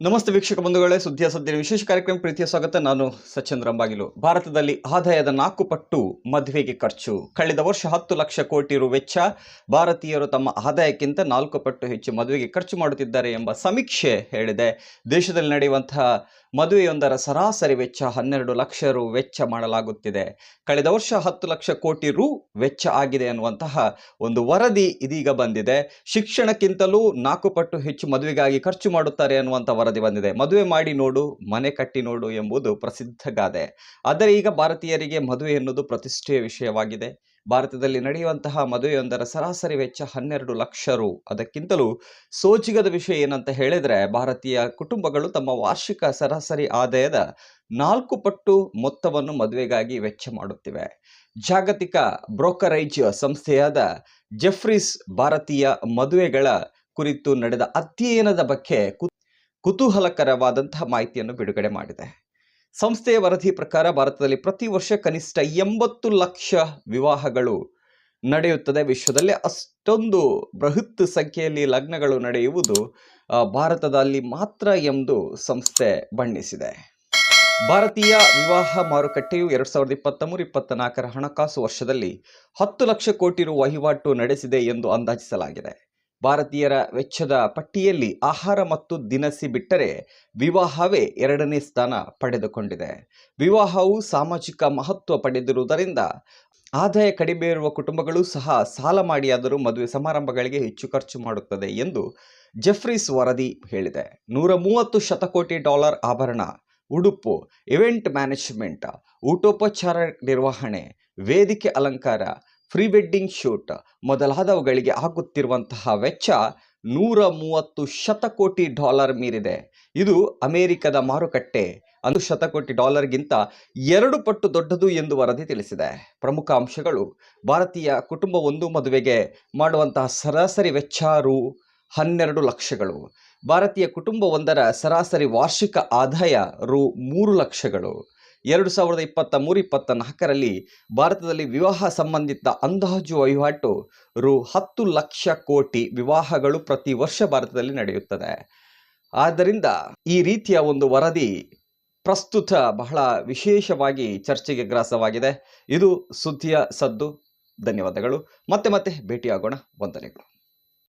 ನಮಸ್ತೆ ವೀಕ್ಷಕ ಬಂಧುಗಳೇ, ಸುದ್ದಿಯ ಸದ್ಯದ ವಿಶೇಷ ಕಾರ್ಯಕ್ರಮ ಪ್ರೀತಿಯ ಸ್ವಾಗತ. ನಾನು ಸಚಿನ್ ರಂಬಾಗಿಲು ಭಾರತದಲ್ಲಿ ಆದಾಯದ ನಾಲ್ಕು ಪಟ್ಟು ಮದುವೆಗೆ ಖರ್ಚು. ಕಳೆದ ವರ್ಷ ಹತ್ತು ಲಕ್ಷ ಕೋಟಿ ರು ವೆಚ್ಚ. ಭಾರತೀಯರು ತಮ್ಮ ಆದಾಯಕ್ಕಿಂತ ನಾಲ್ಕು ಪಟ್ಟು ಹೆಚ್ಚು ಮದುವೆಗೆ ಖರ್ಚು ಮಾಡುತ್ತಿದ್ದಾರೆ ಎಂಬ ಸಮೀಕ್ಷೆ ಹೇಳಿದೆ. ದೇಶದಲ್ಲಿ ನಡೆಯುವಂತಹ ಮದುವೆಯೊಂದರ ಸರಾಸರಿ ವೆಚ್ಚ ಹನ್ನೆರಡು ಲಕ್ಷ ರು ವೆಚ್ಚ ಮಾಡಲಾಗುತ್ತಿದೆ. ಕಳೆದ ವರ್ಷ ಹತ್ತು ಲಕ್ಷ ಕೋಟಿ ರು ವೆಚ್ಚ ಆಗಿದೆ ಅನ್ನುವಂತಹ ಒಂದು ವರದಿ ಇದೀಗ ಬಂದಿದೆ. ಶಿಕ್ಷಣಕ್ಕಿಂತಲೂ ನಾಲ್ಕು ಪಟ್ಟು ಹೆಚ್ಚು ಮದುವೆಗಾಗಿ ಖರ್ಚು ಮಾಡುತ್ತಾರೆ ಅನ್ನುವಂಥ ವರದಿ ಬಂದಿದೆ. ಮದುವೆ ಮಾಡಿ ನೋಡು, ಮನೆ ಕಟ್ಟಿ ನೋಡು ಎಂಬುದು ಪ್ರಸಿದ್ಧ ಗಾದೆ. ಆದರೆ ಈಗ ಭಾರತೀಯರಿಗೆ ಮದುವೆ ಎನ್ನುವುದು ಪ್ರತಿಷ್ಠೆಯ ವಿಷಯವಾಗಿದೆ. ಭಾರತದಲ್ಲಿ ನಡೆಯುವಂತಹ ಮದುವೆಯೊಂದರ ಸರಾಸರಿ ವೆಚ್ಚ ಹನ್ನೆರಡು ಲಕ್ಷ ರು. ಅದಕ್ಕಿಂತಲೂ ಸೋಜಿಗದ ವಿಷಯ ಏನಂತ ಹೇಳಿದರೆ, ಭಾರತೀಯ ಕುಟುಂಬಗಳು ತಮ್ಮ ವಾರ್ಷಿಕ ಸರಾಸರಿ ಆದಾಯದ ನಾಲ್ಕು ಪಟ್ಟು ಮೊತ್ತವನ್ನು ಮದುವೆಗಾಗಿ ವೆಚ್ಚ ಮಾಡುತ್ತಿವೆ. ಜಾಗತಿಕ ಬ್ರೋಕರೇಜ್ ಸಂಸ್ಥೆಯಾದ ಜೆಫ್ರಿಸ್ ಭಾರತೀಯ ಮದುವೆಗಳ ಕುರಿತು ನಡೆದ ಅಧ್ಯಯನದ ಬಗ್ಗೆ ಕುತೂಹಲಕರವಾದಂತಹ ಮಾಹಿತಿಯನ್ನು ಬಿಡುಗಡೆ ಮಾಡಿದೆ. ಸಂಸ್ಥೆಯ ವರದಿ ಪ್ರಕಾರ ಭಾರತದಲ್ಲಿ ಪ್ರತಿ ವರ್ಷ ಕನಿಷ್ಠ ಎಂಬತ್ತು ಲಕ್ಷ ವಿವಾಹಗಳು ನಡೆಯುತ್ತದೆ. ವಿಶ್ವದಲ್ಲಿ ಅಷ್ಟೊಂದು ಬೃಹತ್ ಸಂಖ್ಯೆಯಲ್ಲಿ ಲಗ್ನಗಳು ನಡೆಯುವುದು ಭಾರತದಲ್ಲಿ ಮಾತ್ರ ಎಂದು ಸಂಸ್ಥೆ ಬಣ್ಣಿಸಿದೆ. ಭಾರತೀಯ ವಿವಾಹ ಮಾರುಕಟ್ಟೆಯು ಎರಡು ಸಾವಿರದ ಇಪ್ಪತ್ತ ಮೂರು ಇಪ್ಪತ್ತ ನಾಲ್ಕರ ಹಣಕಾಸು ವರ್ಷದಲ್ಲಿ ಹತ್ತು ಲಕ್ಷ ಕೋಟಿ ರು ವಹಿವಾಟು ನಡೆಸಿದೆ ಎಂದು ಅಂದಾಜಿಸಲಾಗಿದೆ. ಭಾರತೀಯರ ವೆಚ್ಚದ ಪಟ್ಟಿಯಲ್ಲಿ ಆಹಾರ ಮತ್ತು ದಿನಸಿ ಬಿಟ್ಟರೆ ವಿವಾಹವೇ ಎರಡನೇ ಸ್ಥಾನ ಪಡೆದುಕೊಂಡಿದೆ. ವಿವಾಹವು ಸಾಮಾಜಿಕ ಮಹತ್ವ ಪಡೆದಿರುವುದರಿಂದ ಆದಾಯ ಕಡಿಮೆ ಇರುವ ಕುಟುಂಬಗಳು ಸಹ ಸಾಲ ಮಾಡಿಯಾದರೂ ಮದುವೆ ಸಮಾರಂಭಗಳಿಗೆ ಹೆಚ್ಚು ಖರ್ಚು ಮಾಡುತ್ತದೆ ಎಂದು ಜೆಫ್ರೀಸ್ ವರದಿ ಹೇಳಿದೆ. ನೂರ ಮೂವತ್ತು ಶತಕೋಟಿ ಡಾಲರ್ ಆಭರಣ, ಉಡುಪು, ಇವೆಂಟ್ ಮ್ಯಾನೇಜ್ಮೆಂಟ್, ಊಟೋಪಚಾರ ನಿರ್ವಹಣೆ, ವೇದಿಕೆ ಅಲಂಕಾರ ಪ್ರೀ ವೆಡ್ಡಿಂಗ್ ಶೂಟ್. ಮೊದಲಾದವುಗಳಿಗೆ ಹಾಕುತ್ತಿರುವಂತಹ ವೆಚ್ಚ ನೂರ ಮೂವತ್ತು ಶತಕೋಟಿ ಡಾಲರ್ ಮೀರಿದೆ. ಇದು ಅಮೆರಿಕದ ಮಾರುಕಟ್ಟೆ. ಅದು ಶತಕೋಟಿ ಡಾಲರ್ಗಿಂತ ಎರಡು ಪಟ್ಟು ದೊಡ್ಡದು ಎಂದು ವರದಿ ತಿಳಿಸಿದೆ. ಪ್ರಮುಖ ಅಂಶಗಳು, ಭಾರತೀಯ ಕುಟುಂಬವೊಂದು ಮದುವೆಗೆ ಮಾಡುವಂತಹ ಸರಾಸರಿ ವೆಚ್ಚ ರು ಹನ್ನೆರಡು ಲಕ್ಷಗಳು. ಭಾರತೀಯ ಕುಟುಂಬವೊಂದರ ಸರಾಸರಿ ವಾರ್ಷಿಕ ಆದಾಯ ರು ಮೂರು ಲಕ್ಷಗಳು. ಎರಡು ಸಾವಿರದ ಇಪ್ಪತ್ತ ಮೂರು, ಇಪ್ಪತ್ತ ನಾಲ್ಕರಲ್ಲಿ ಭಾರತದಲ್ಲಿ ವಿವಾಹ ಸಂಬಂಧಿತ ಅಂದಾಜು ವಹಿವಾಟು ರು ಹತ್ತು ಲಕ್ಷ ಕೋಟಿ ವಿವಾಹಗಳು ಪ್ರತಿ ವರ್ಷ ಭಾರತದಲ್ಲಿ ನಡೆಯುತ್ತದೆ. ಆದ್ದರಿಂದ ಈ ರೀತಿಯ ಒಂದು ವರದಿ ಪ್ರಸ್ತುತ ಬಹಳ ವಿಶೇಷವಾಗಿ ಚರ್ಚೆಗೆ ಗ್ರಾಸವಾಗಿದೆ. ಇದು ಸುದ್ದಿಯ ಸದ್ದು. ಧನ್ಯವಾದಗಳು. ಮತ್ತೆ ಮತ್ತೆ ಭೇಟಿಯಾಗೋಣ. ವಂದನೆಗಳು.